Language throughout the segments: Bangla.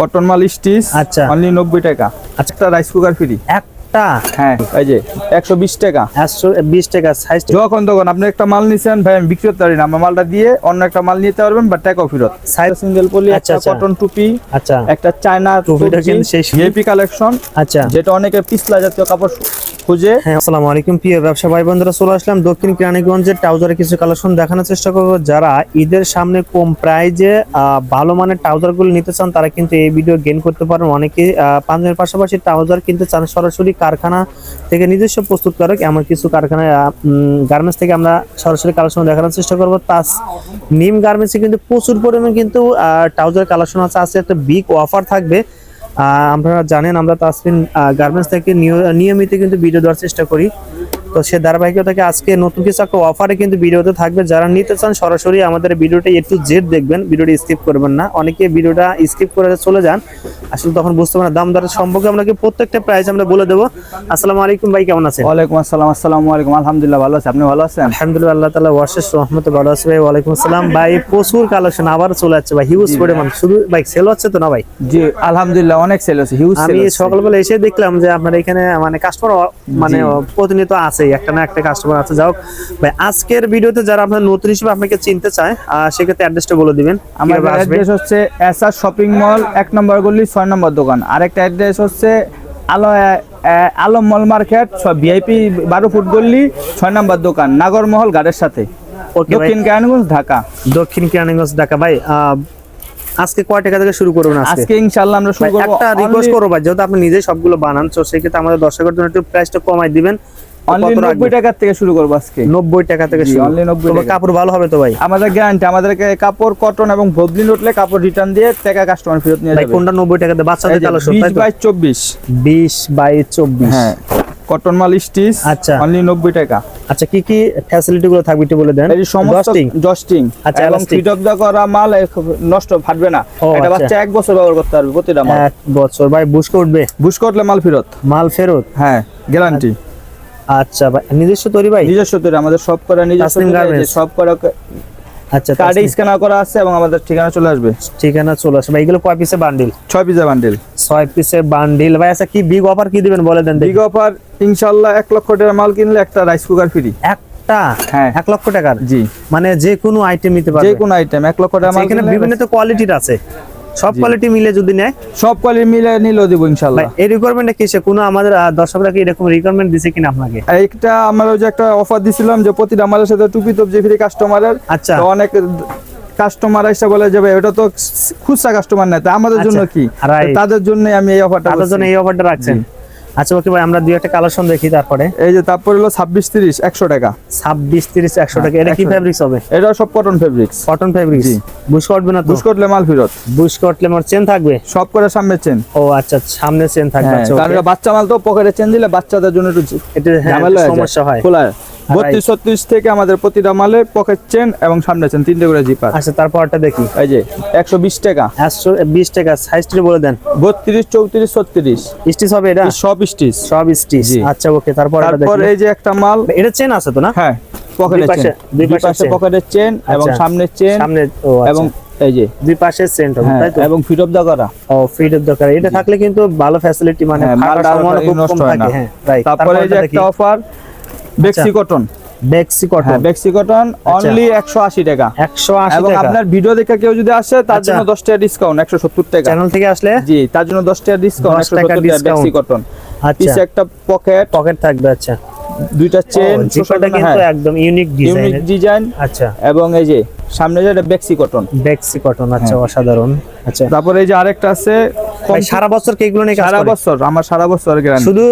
কটন মাল স্টিচ আচ্ছা। অনলি নব্বই টাকা। আচ্ছা। একটা রাইস কুকার ফ্রি একটা? হ্যাঁ এই যে একশো বিশ টাকা। একশো বিশ টাকা সাইজ যখন তখন আপনি একটা মাল নিছেন ভাই আমি বিক্রি করতে পারি না। আমার মালটা দিয়ে অন্য একটা মাল নিতে পারবেন বা টাকাও ফেরত। সাইজ সিঙ্গেল পলি আচ্ছা, আচ্ছা। কটন টুপি আচ্ছা। একটা চায়না টুপি ভিআইপি কালেকশন আচ্ছা। যেটা অনেকে পিছলা জাতীয় কাপড় খুঁজে। হ্যাঁ আসসালামু আলাইকুম, প্রিয় ব্যবসা ভাই বন্ধুরা চলে আসলাম দক্ষিণ কেরানীগঞ্জের ট্রাউজারের কিছু কালেকশন দেখানোর চেষ্টা করব। যারা ঈদের সামনে কম প্রাইজে ভালো মানের ট্রাউজারগুলো নিতে চান, তারা কিন্তু এই ভিডিও গেইন করতে পারেন অনেকে পাঞ্জাবের পাশাপাশি ট্রাউজার কিনতে চান, সরাসরি কারখানা থেকে নিজস্ব প্রস্তুতকারক এমন কিছু কারখানায় গার্মেন্টস থেকে আমরা সরাসরি কালেকশন দেখানোর চেষ্টা করব। তাস, নিম গার্মেন্টসে কিন্তু প্রচুর পরিমাণে কিন্তু ট্রাউজার কালেকশন আছে আজকে একটা বিগ অফার থাকবে। আপনারা জানেন আমরা তাসমিন গার্মেন্টস থেকে নিয়- নিয়মিত কিন্তু ভিডিও দেওয়ার চেষ্টা করি। তো সে ধারাবাহিকতাকে আজকে নতুন কিছু একটা অফারে কিন্তু ভিডিওতে থাকবে। যারা নিতে চান সরাসরি আমাদের ভিডিওটা একটু জেড দেখবেন ভিডিওটা স্কিপ করবেন না। অনেকে ভিডিওটা স্কিপ করে চলে যান। আসলে তখন বুঝতে পারেন দাম দরের সম্পর্কে আপনাকে প্রত্যেকটা প্রাইস আমরা বলে দেবো। আসসালামু আলাইকুম ভাই কেমন আছেন? ওয়ালাইকুম আসসালাম আসসালামু আলাইকুম। আলহামদুলিল্লাহ ভালো আছে। আপনি ভালো আছেন? আলহামদুলিল্লাহ আল্লাহ তালা ওয়াশেষ রহমতে ভালো আছে ভাই ওয়ালাইকুম আসসালাম। ভাই প্রচুর কালেকশন আবার চলে যাচ্ছে ভাই হিউজ পরিমাণ। শুধু ভাই সেল হচ্ছে তো না ভাই? জি আলহামদুলিল্লাহ অনেক সেল আছে হিউজ আমি সকালবেলা এসে দেখলাম যে আপনার এখানে মানে কাস্টমার মানে প্রতিনিয়ত আছে। একটা না একটা কাস্টমার আছে। যাও ভাই আজকের ভিডিওতে যারা আপনার নতুন হিসেবে আপনাকে চিনতে চায় সেক্ষেত্রে অ্যাড্রেসটা বলে দিবেন। আমার অ্যাড্রেস হচ্ছে এসআর শপিং মল এক নম্বর গলি ছয় নম্বর দোকান। আরেকটা অ্যাড্রেস হচ্ছে আলো আলম মল মার্কেট ভিআইপি বারো ফুট গল্লি ছয় নম্বর দোকান নাগরমহল গাড়ির সাথে। দক্ষিণ কেরানীগঞ্জ ঢাকা। দক্ষিণ কেরানীগঞ্জ ঢাকা। ভাই আজকে কয় টাকা থেকে শুরু করবেন আজকে? আজকে ইনশাআল্লাহ আমরা শুরু করব একটা রিকোয়েস্ট করব ভাই যেহেতু আপনি নিজেই সবগুলো বানান তো সেক্ষেত্রে আমাদের দর্শকের জন্য একটু প্রাইসটা কমাই দিবেন। অনলি নব্বই রাখবেন? থেকে শুরু করব আজকে। নব্বই টাকা থেকে 90 তবে টাকা। কাপড় ভালো হবে তো ভাই? আমাদের গ্যারান্টি আমাদেরকে কাপড় কটন এবং ভবলিন উঠলে কাপড় রিটার্ন দিয়ে টাকা কাস্টমার ফেরত নিয়ে যাবে। কোনটা নব্বই টাকাতে? বাচ্চাদের কালেকশন বিশ তাই চব্বিশ। বিশ বাই চব্বিশ। হ্যাঁ। কটন মাল স্টিচ আচ্ছা। অনলি নব্বই টাকা। আচ্ছা কি কি ফ্যাসিলিটি গুলো থাকবে একটু বলে দেন? এই সমস্ত জস্টিং আচ্ছা, এবং ফিট অফ দা করা মাল নষ্ট ফাটবে না। এটা আচ্ছা। বাচ্চা এক বছর ব্যবহার করতে পারবে প্রতিটা মাল। এক বছর। ভাই উঠবে? বুশ করলে মাল ফেরত। মাল ফেরত? হ্যাঁ গ্যারান্টি আচ্ছা ভাই নিজস্ব তৈরি ভাই? নিজস্ব তৈরি আমাদের সব করা নিজস্ব সব করা আচ্ছা কার্ডে স্ক্যানার করা আছে এবং আমাদের ঠিকানা চলে আসবে। ঠিকানা চলে আসে ভাই এগুলো কয় পিসের বান্ডিল ছয় বান্ডেল ছয় পিসের বান্ডিল ভাই আচ্ছা কি বিগ অফার কি দিবেন বলে দেন বিগ অফার ইনশাআল্লাহ এক লক্ষ টাকার মাল কিনলে একটা রাইস কুকার ফ্রি একটা? হ্যাঁ। এক লক্ষ টাকার? জি। মানে যে কোনো আইটেম নিতে পারবে। যে কোনো আইটেম এক লক্ষ টাকা আচ্ছা, এখানে বিভিন্ন তো কোয়ালিটির আছে। সব কোয়ালিটি মিলে যদি নেয়? সব কোয়ালিটি মিলে নিলেও দিব ইনশাল্লাহ এই রিকোয়ারমেন্টটা কিসে? কোনো আমাদের দর্শকরা কি এরকম রিকোয়ারমেন্ট দিছে কিনা আপনাকে? একটা আমরা ওই যে একটা অফার দিছিলাম যে প্রতিটা মালের সাথে টুপি তবজি ফ্রি কাস্টমারের আচ্ছা। অনেক কাস্টমার এসে বলে যাবে ওটা তো খুচরা কাস্টমার না তা আমাদের জন্য আচ্ছা, কি right. তাদের জন্য আমি এই অফারটা তাদের জন্য এই অফারটা রাখছেন। আচ্ছা ওকে ভাই আমরা দুই একটা কালেকশন দেখি তারপরে। এই যে তারপর হলো ছাব্বিশ তিরিশ একশো টাকা। ছাব্বিশ তিরিশ একশো টাকা। এটা কি 100 ফেব্রিক্স হবে? এটা সব কটন ফেব্রিক্স কটন ফেব্রিক্স জি। বুশ করবে না বুশ করলে মাল ফেরত। বুশ করলে আমার চেন থাকবে? সব করে সামনে চেন ও আচ্ছা সামনে চেন থাকবে। হ্যাঁ, আচ্ছা কারণ বাচ্চা মাল তো পকেটে চেন দিলে বাচ্চাদের জন্য একটু এটা হ্যাঁ। সমস্যা হয়। খোলা বত্রিশ ছত্রিশ থেকে আমাদের প্রতিটা মালে পকেট চেন এবং সামনে চেন তিনটে করে জিপার আচ্ছা তারপরটা দেখি। এই যে একশো বিশ টাকা। একশো বিশ টাকা সাইজটি বলে দেন। বত্রিশ চৌত্রিশ ছত্রিশ। স্টিচ হবে এটা? সব স্টিচ। সব স্টিচ। আচ্ছা ওকে তারপর তারপর এই যে একটা মাল। এটা চেন আছে তো না? হ্যাঁ চেন দুই পাশে পকেটের চেন এবং আচ্ছা। সামনে চেন সামনে আচ্ছা। এবং এই যে। দুই পাশে চেন হবে তাই তো? এবং ফিট অফ দা করা ও দরকার এটা থাকলে কিন্তু ভালো ফ্যাসিলিটি মানে হ্যাঁ, নষ্ট হয় না। তারপরে এই যে একটা অফার বেক্সি কটন বেক্সি কটন বেক্সি কটন অনলি একশো আশি টাকা। 180 এবং আপনার ভিডিও দেখে কেউ যদি আসে তার আচ্ছা। জন্য দশ টাকা ডিসকাউন্ট একশো সত্তর টাকা। চ্যানেল থেকে আসলে? জি তার জন্য দশ টাকা ডিসকাউন্ট 10 একশো টাকা। বেক্সি কটন আচ্ছা। একটা পকেট পকেট থাকবে আচ্ছা। দুইটা চেন জিপারটা কিন্তু একদম ইউনিক ডিজাইন ইউনিক ডিজাইন আচ্ছা। এবং এই যে সামনে যে বেক্সি কটন বেক্সি কটন আচ্ছা হ্যাঁ। অসাধারণ। আচ্ছা। তারপরে এই যে আরেকটা আছে সারা বছর কি এগুলো নিয়ে কাজ সারা বছর আমার সারা বছর গ্যারান্টি শুধু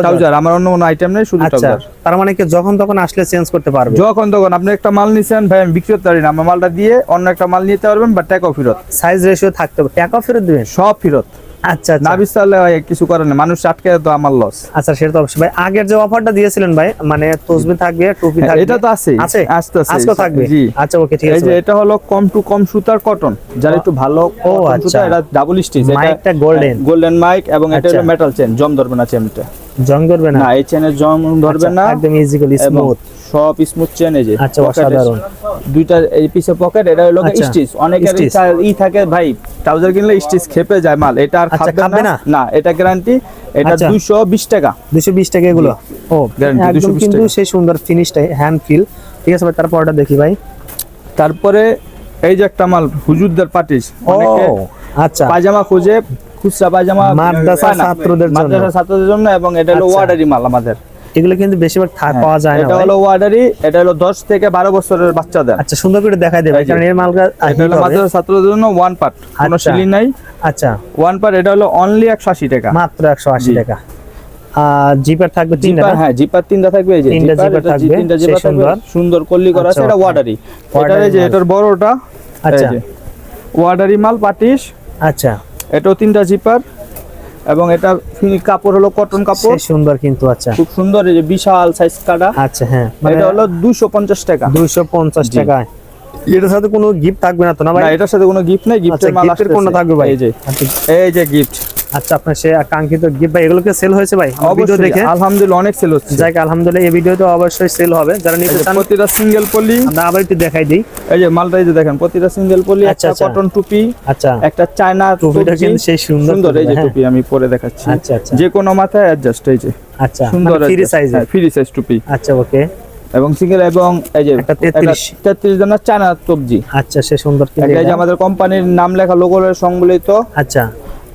ট্রাউজার আমার অন্য কোনো আইটেম নেই শুধু আচ্ছা ট্রাউজার তার মানে কি যখন তখন আসলে চেঞ্জ করতে পারবে? যখন তখন আপনি একটা মাল নিছেন ভাই আমি বিক্রি করতে পারি না আমার মালটা দিয়ে অন্য একটা মাল নিতে পারবেন বা টাকাও ফেরত। সাইজ রেশিও থাকতে হবে। টাকা ফেরত দিবেন? সব ফেরত। আচ্ছা আচ্ছা। না কিছু করার নেই। মানুষ আটকে তো আমার লস আচ্ছা সেটা তো অবশ্যই। ভাই আগের যে অফারটা দিয়েছিলেন ভাই মানে তসবি থাকবে টুপি থাকবে। হ্যাঁ, এটা তো আছে আছে? আস্তে আজকে থাকবে? জি। আচ্ছা ওকে ঠিক এই আছে যে এটা হলো কম টু কম সুতার কটন যারা একটু ভালো ও, আচ্ছা। এটা ডাবল স্টিচ মাইকটা গোল্ডেন গোল্ডেন মাইক এবং এটা আচ্ছা। হলো মেটাল চেন জম ধরবে না চেনটা জং ধরবে না? না এই চেনের জং ধরবে আচ্ছা, না একদম ইজিক্যালি স্মুথ সব স্মুথ চেন এই যে আচ্ছা, অসাধারণ। দুইটা এই পিছে পকেট এটা হলো আচ্ছা, স্টিচ অনেকের stitch। ইচ্ছা- ই থাকে ভাই ট্রাউজার কিনলে স্টিচ খেপে যায় মাল এটা আর আচ্ছা, খাবে না। না? এটা গ্যারান্টি এটা আচ্ছা। 220 টাকা। দুশো বিশ টাকা এগুলো? ও একদম 220 কিন্তু সেই সুন্দর ফিনিশটা হ্যান্ড ফিল ঠিক আছে ভাই তারপরটা দেখি ভাই। তারপরে এই যে একটা মাল হুজুরদের পাটিস ও অনেকে আচ্ছা। পায়জামা খুঁজে খুচরা পায়জামা মাদ্রাসা ছাত্রদের জন্য। মাদ্রাসা ছাত্রদের জন্য এবং এটা হলো আচ্ছা। ওয়ার্ডারি মাল আমাদের এগুলো কিন্তু বেশিরভাগ হ্যাঁ, পাওয়া যায় না এটা হলো ওয়ার্ডারি এটা হলো 10 থেকে 12 বছরের বাচ্চাদের আচ্ছা সুন্দর করে দেখাই দেবে কারণ এর মালগা এটা হলো মাদ্রাসা ছাত্রদের জন্য ওয়ান পার্ট কোনো আচ্ছা। সিলি নাই আচ্ছা ওয়ান পার্ট এটা হলো অনলি 180 টাকা মাত্র একশো আশি জি। টাকা আর জিপার থাকবে তিনটা হ্যাঁ জিপার তিনটা থাকবে এই যে তিনটা জিপার থাকবে, তিনটা জিপার থাকবে সুন্দর। সুন্দর কল্লি করা আছে আচ্ছা, এটা. ওয়ার্ডারি ওয়ার্ডারি যে। এটার বড়টা আচ্ছা। ওয়ার্ডারি মাল পাটিস আচ্ছা এটাও তিনটা জিপার এবং এটা কাপড় হলো কটন কাপড়। সুন্দর কিন্তু আচ্ছা। খুব সুন্দর এই যে বিশাল সাইজ কাটা। আচ্ছা হ্যাঁ মানে এটা হলো 250 টাকা। দুইশো পঞ্চাশ জি। এটার সাথে কোনো গিফট থাকবে না তো না ভাই? না এটার সাথে কোনো গিফট নাই গিফটের মাল গিফটের কোনটা থাকবে ভাই? এই যে আচ্ছা, এই যে গিফট আচ্ছা আপনার সে কাঙ্ক্ষিত গিফট ভাই এগুলোকে সেল হয়েছে ভাই? ভিডিও দেখে? আলহামদুলিল্লাহ অনেক সেল হচ্ছে। যাক আলহামদুলিল্লাহ এই ভিডিওতে অবশ্যই সেল হবে। যারা নিতে চান প্রতিটা সিঙ্গেল পলি। আমরা আবার একটু দেখাই দিই। এই যে মালটা এই যে দেখেন প্রতিটা সিঙ্গেল পলি আচ্ছা, একটা আচ্ছা। কটন টুপি আচ্ছা। একটা চায়না টুপিটা সবজি। কিন্তু সেই সুন্দর সুন্দর এই যে হ্যাঁ। টুপি আমি পরে দেখাচ্ছি। আচ্ছা, আচ্ছা। যে কোনো মাথায় অ্যাডজাস্ট এই যে। আচ্ছা সুন্দর ফ্রি সাইজে ফ্রি সাইজ টুপি। আচ্ছা ওকে। এবং সিঙ্গেল এবং এই যে একটা 33 তেত্রিশ জনের চায়না সবজি আচ্ছা সে সুন্দর এই যে আমাদের কোম্পানির নাম লেখা লোগো সংবলিত আচ্ছা।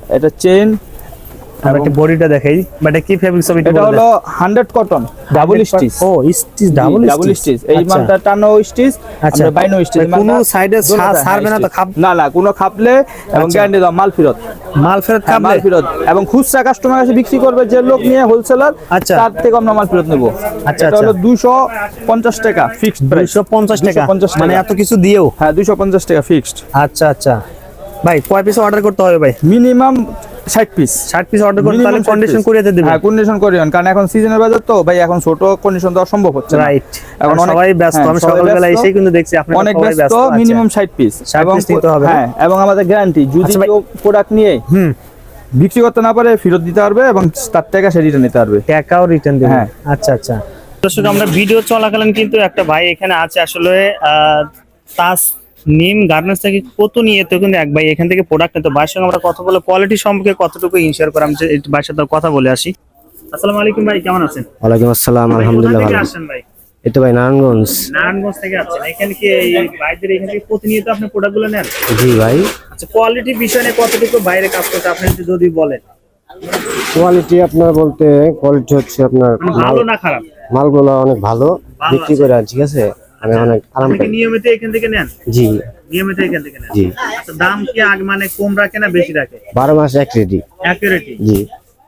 এটা চেন আমরা একটু বডিটা দেখাই। বাট কি ফেব্রিক্স হবে এটা হলো হান্ড্রেড কটন ডাবল স্টিচ ও স্টিচ ডাবল ডাবল স্টিচ এই মালটা টানো স্টিচ আচ্ছা। আমরা বাইনো স্টিচ কোনো সাইডে ছাড়বে না তো খাপ না না কোনো খাপলে এবং আচ্ছা। গ্যারান্টি দাও মাল ফেরত। মাল ফেরত হ্যাঁ, মাল ফেরত। এবং খুচরা কাস্টমার কাছে বিক্রি করবে যে লোক নিয়ে হোলসেলার আচ্ছা। তার থেকে আমরা মাল ফেরত নেব। আচ্ছা, এটা হলো আচ্ছা। দুশো পঞ্চাশ টাকা ফিক্সড প্রাইস দুইশো পঞ্চাশ টাকা। 250 মানে এত কিছু দিয়েও? হ্যাঁ দুশো পঞ্চাশ টাকা ফিক্সড আচ্ছা আচ্ছা। ভাই কয় পিস অর্ডার করতে হবে ভাই? মিনিমাম ষাট পিস ষাট পিস অর্ডার করতে তাহলে কন্ডিশন করে দিতে দেবে হ্যাঁ কন্ডিশন করিয়েন কারণ এখন সিজনের বাজার তো ভাই এখন ছোট কন্ডিশন দেওয়া সম্ভব হচ্ছে না। রাইট এখন অনেক- সবাই ব্যস্ত হ্যাঁ, আমি সকালবেলা। এসেই কিন্তু দেখছি আপনারা অনেক ব্যস্ত। মিনিমাম ষাট পিস 60 এবং নিতে হবে হ্যাঁ এবং আমাদের গ্যারান্টি যদি আচ্ছা কেউ প্রোডাক্ট নিয়ে হুম। বিক্রি করতে না পারে ফেরত দিতে পারবে এবং তার টাকা সে রিটার্ন নিতে পারবে। টাকাও রিটার্ন দেবে। হ্যাঁ। আচ্ছা আচ্ছা। দর্শক আমরা ভিডিও চলাকালীন কিন্তু একটা ভাই এখানে আছে আসলে আহ, তাস নিম গার্মেন্টস থেকে কত নিয়ে তো কিন্তু এক ভাই এখান থেকে প্রোডাক্ট নিতে ভাইয়ের সঙ্গে আমরা কথা বলে কোয়ালিটি সম্পর্কে কতটুকু ইনশিওর করে আমি যে ভাইয়ের সাথে কথা বলে আসি। আসসালামু আলাইকুম ভাই কেমন আছেন? ওয়ালাইকুম আসসালাম আলহামদুলিল্লাহ ভালো। আসছেন ভাই? তো ভাই নারায়ণগঞ্জ। নারায়ণগঞ্জ থেকে আসছেন। এখানে কি এই ভাইদের এখান থেকে প্রতিনিয়ত আপনি প্রোডাক্টগুলো নেন? জি ভাই। আচ্ছা কোয়ালিটি বিষয় নিয়ে কতটুকু বাইরে কাজ করতে আপনি যদি বলেন। কোয়ালিটি আপনার বলতে কোয়ালিটি হচ্ছে আপনার মানে ভালো না খারাপ? মালগুলো অনেক ভালো। বিক্রি করে ঠিক আছে? আমি অনেক আরাম পাই নিয়মিত এখান থেকে নেন? জি। নিয়মিত এখান থেকে নেন? জি। দাম কি আগে মানে কম রাখে না বেশি রাখে? বারো মাস অ্যাকুরেটি? জি।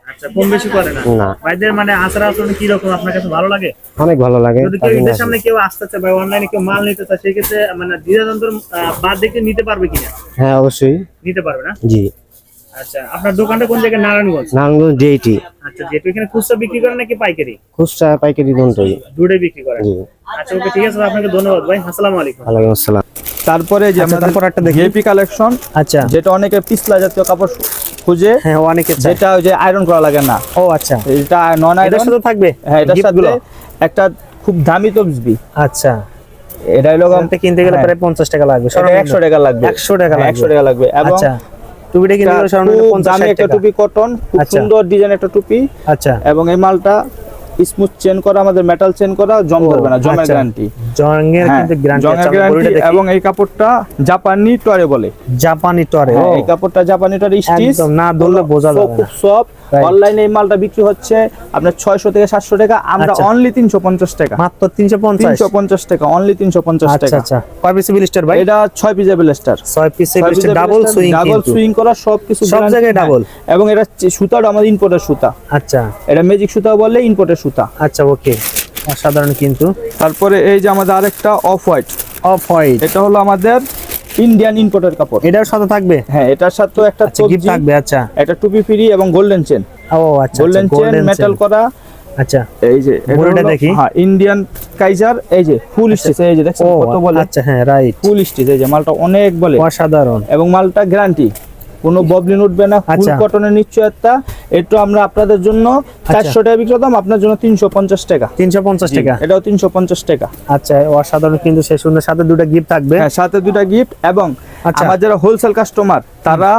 আচ্ছা কম বেশি করে না? না। ভাইদের মানে আচার আচরণ কি রকম? আপনার কাছে ভালো লাগে? অনেক ভালো লাগে যদি কেউ সামনে কেউ আসতে চায় বা অনলাইনে কেউ মাল নিতে চায় সেক্ষেত্রে মানে দ্বিধাদ্বন্দ্ব বাদ দেখে নিতে পারবে কিনা? হ্যাঁ অবশ্যই। নিতে পারবে না? জি। আচ্ছা আপনার দোকানটা কোন জায়গায়? নারায়ণগঞ্জ? নারায়ণগঞ্জ আচ্ছা যেহেতু এখানে খুচরা বিক্রি করেন নাকি পাইকারি? খুচরা পাইকারি দুটোই। দুটোই বিক্রি করেন? জি। আচ্ছা ওকে ঠিক আছে আপনাকে ধন্যবাদ ভাই। আসসালামু আলাইকুম। ওয়ালাইকুম আসসালাম। তারপরে যে আচ্ছা, তারপর একটা দেখি। কালেকশন আচ্ছা। যেটা অনেকে পিছলা জাতীয় কাপড় খুঁজে হ্যাঁ অনেকে যেটা ওই যে আয়রন করা লাগে না। ও আচ্ছা। এটা নন আয়রন সাথে থাকবে হ্যাঁ এটার সাথে একটা খুব দামি তসবি। আচ্ছা। এটা হলো কিনতে গেলে হ্যাঁ। প্রায় পঞ্চাশ টাকা লাগবে একশো টাকা লাগবে। 100 টাকা লাগবে। 100 টাকা লাগবে। এবং আচ্ছা। টুপিটা কিনতে সর্বনিম্ন খুব পঞ্চাশ একটা টুপি কটন খুব আচ্ছা। সুন্দর ডিজাইন একটা টুপি আচ্ছা এবং এই মালটা স্মুথ চেন করা আমাদের মেটাল চেন করা জং ধরবে না জমের। গ্যারান্টি জঙ্গের কিন্তু গ্যারান্টি এবং এই কাপড়টা জাপানি টরে বলে জাপানি টরে হ্যাঁ, এই কাপড়টা জাপানি টরে স্টিচ একদম, না ধরলে বোঝা যাবে খুব। সফট. অনলাইনে এই মালটা বিক্রি হচ্ছে আপনার 600 থেকে 700 টাকা আমরা আচ্ছা। অনলি 350 টাকা। মাত্র তিনশো পঞ্চাশ? 350 টাকা অনলি তিনশো পঞ্চাশ টাকা। আচ্ছা। কয় পিস বিলিস্টার ভাই? এটা 6 পিসের ব্লেস্টার ছয় পিস বিলিস্টার ডাবল সুইং ডাবল সুইং করা সব কিছু সব জায়গায় ডাবল এবং এটা সুতাটা আমাদের ইম্পোর্টের সুতা। আচ্ছা। এটা ম্যাজিক সুতা বলে ইম্পোর্টের সুতা। আচ্ছা ওকে অসাধারণ কিন্তু। তারপরে এই যে আমাদের আরেকটা অফ হোয়াইট অফ হোয়াইট এটা হলো আমাদের ইন্ডিয়ান ইম্পোর্টের কাপড়। এটার সাথে থাকবে? হ্যাঁ এটার সাথে একটা আচ্ছা গিফট থাকবে আচ্ছা। একটা টুপি ফ্রি এবং গোল্ডেন চেন ও আচ্ছা গোল্ডেন চেন মেটাল করা। আচ্ছা এই যে এটা দেখি। হ্যাঁ ইন্ডিয়ান কাইজার এই যে ফুল স্টিচ এই যে দেখছেন কত বলে? আচ্ছা হ্যাঁ রাইট ফুল স্টিচ এই যে মালটা অনেক বলে। অসাধারণ। এবং মালটা গ্যারান্টি কোনো ববলিন উঠবে না ফুল আচ্ছা। কটনের নিশ্চয়তা। একটু আমরা আপনাদের জন্য চারশো টাকা বিক্রি করতাম আপনার জন্য তিনশো পঞ্চাশ টাকা। তিনশো পঞ্চাশ টাকা। এটাও তিনশো পঞ্চাশ টাকা। আচ্ছা অসাধারণ কিন্তু সে সুন্দর সাথে দুটো গিফট থাকবে। হ্যাঁ সাথে দুটা গিফট এবং আচ্ছা। আমার যারা হোলসেল কাস্টমার তারা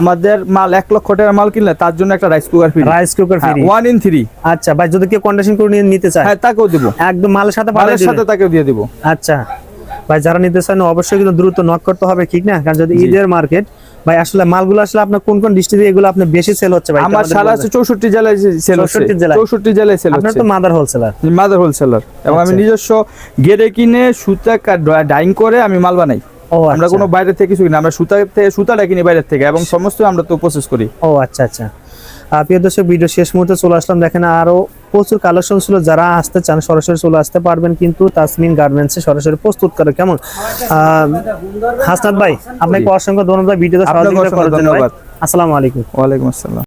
আমাদের মাল এক লক্ষ টাকার মাল কিনলে তার জন্য একটা rice cooker free rice cooker free one in three আচ্ছা ভাই যদি কেউ কন্ডিশন করে নিয়ে নিতে চায় হ্যাঁ তাকেও দিব। একদম মালের সাথে মালের সাথে তাকেও দিয়ে দিব। আচ্ছা ভাই যারা নিতে চান অবশ্যই কিন্তু দ্রুত নক করতে হবে ঠিক না? কারণ যদি। ঈদের মার্কেট ভাই আসলে মালগুলো আসলে আপনার কোন কোন ডিস্ট্রিক্টে এগুলো আপনি বেশি সেল হচ্ছে ভাই? আমার সারা আছে চৌষট্টি জেলায় সেল হচ্ছে। 64 জেলায়? চৌষট্টি জেলায় সেল আপনার হচ্ছে। তো মাদার হোলসেলার মাদার হোলসেলার এবং আমি আচ্ছা। নিজস্ব গেরে কিনে সুতা ডাইং করে আমি মাল বানাই। ও আমরা আচ্ছা। কোনো বাইরে থেকে কিছু কিনা আমরা সুতা থেকে সুতাটা কিনি বাইরে থেকে এবং সমস্ত আমরা তো প্রসেস করি। ও আচ্ছা আচ্ছা। প্রিয় দর্শক ভিডিও শেষ মুহূর্তে চলে আসলাম। দেখেন আরও প্রচুর কালেকশন ছিল। যারা আসতে চান সরাসরি চলে আসতে পারবেন কিন্তু তাসমিন গার্মেন্টসে সরাসরি প্রস্তুত করে। কেমন? হাসনাত ভাই আপনাকে অসংখ্য ধন্যবাদ। ভিডিওতে আপনাকে সহযোগিতা করার জন্য। ধন্যবাদ। আসসালামু আলাইকুম। ওয়ালাইকুম আসসালাম।